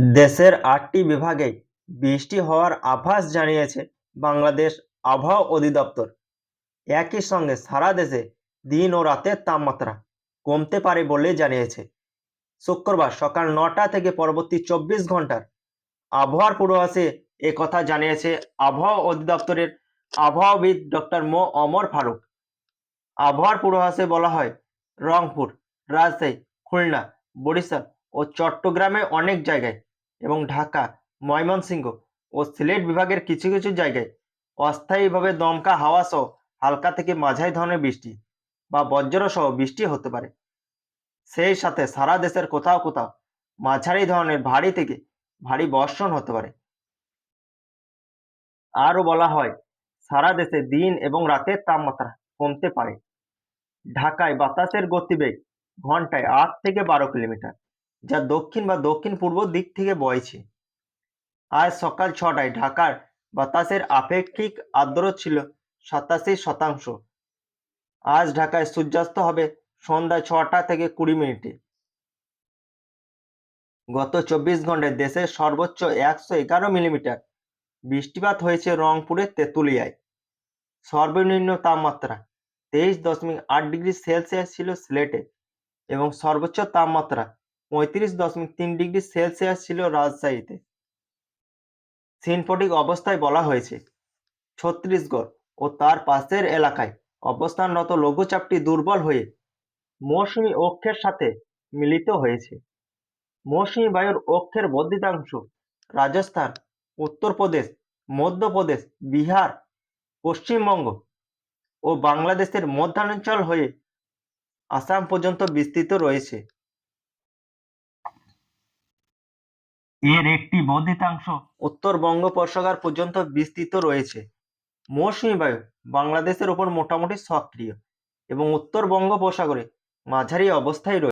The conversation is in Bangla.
দেশের আটটি বিভাগে বৃষ্টি হওয়ার আভাস জানিয়েছে বাংলাদেশ আবহাওয়া অধিদপ্তর। একই সঙ্গে সারা দেশে দিন ও রাতের তাপমাত্রা কমতে পারে বলে জানিয়েছে। শুক্রবার সকাল নটা থেকে পরবর্তী চব্বিশ ঘণ্টার আবহাওয়ার পূর্বাভাসে কথা জানিয়েছে আবহাওয়া অধিদপ্তরের আবহাওয়াবিদ ডক্টর মো. অমর ফারুক। আবহাওয়ার পূর্বাভাসে বলা হয়, রংপুর, রাজশাহী, খুলনা, বরিশাল ও চট্টগ্রামে অনেক জায়গায় এবং ঢাকা, ময়মনসিংহ ও সিলেট বিভাগের কিছু কিছু জায়গায় অস্থায়ীভাবে দমকা হাওয়া সহ হালকা থেকে মাঝারি ধরনের বৃষ্টি বা বজ্র সহ বৃষ্টি হতে পারে। সেই সাথে সারা দেশের কোথাও কোথাও মাঝারি ধরনের ভারী থেকে ভারী বর্ষণ হতে পারে। আরও বলা হয়, সারা দেশে দিন এবং রাতের তাপমাত্রা কমতে পারে। ঢাকায় বাতাসের গতিবেগ ঘন্টায় আট থেকে বারো কিলোমিটার। যা দক্ষিণ বা দক্ষিণ পূর্ব দিক থেকে বইছে। আজ সকাল ছটায় ঢাকার বাতাসের আপেক্ষিক আর্দ্র ছিল সাতাশি শতাংশ। আজ ঢাকায় সূর্যাস্ত হবে সন্ধ্যা ছটা থেকে কুড়ি মিনিটে। গত চব্বিশ ঘন্টায় দেশের সর্বোচ্চ একশো এগারো মিলিমিটার বৃষ্টিপাত হয়েছে রংপুরের তেঁতুলিয়ায়। সর্বনিম্ন তাপমাত্রা তেইশ দশমিক আট ডিগ্রি সেলসিয়াস ছিল সিলেটে এবং সর্বোচ্চ তাপমাত্রা পঁয়ত্রিশ দশমিক তিন ডিগ্রি সেলসিয়াস ছিল রাজশাহীতে। সিনফটিক অবস্থায় বলা হয়েছে, ছত্তিশগড় ও তার পাশের এলাকায় অবস্থানরত লঘুচাপটি দুর্বল হয়ে মৌসুমী অক্ষের সাথে মিলিত হয়েছে। মৌসুমী বায়ুর অক্ষের বর্ধিতাংশ রাজস্থান, উত্তরপ্রদেশ, মধ্যপ্রদেশ, বিহার, পশ্চিমবঙ্গ ও বাংলাদেশের মধ্যাঞ্চল হয়ে আসাম পর্যন্ত বিস্তৃত রয়েছে। এর একটি বর্ধিতাংশ উত্তর বঙ্গোপসাগর পর্যন্ত বিস্তৃত রয়েছে। মৌসুমী বায়ু বাংলাদেশের ওপর মোটামুটি সক্রিয় এবং উত্তর বঙ্গোপসাগরে মাঝারি অবস্থায় রয়েছে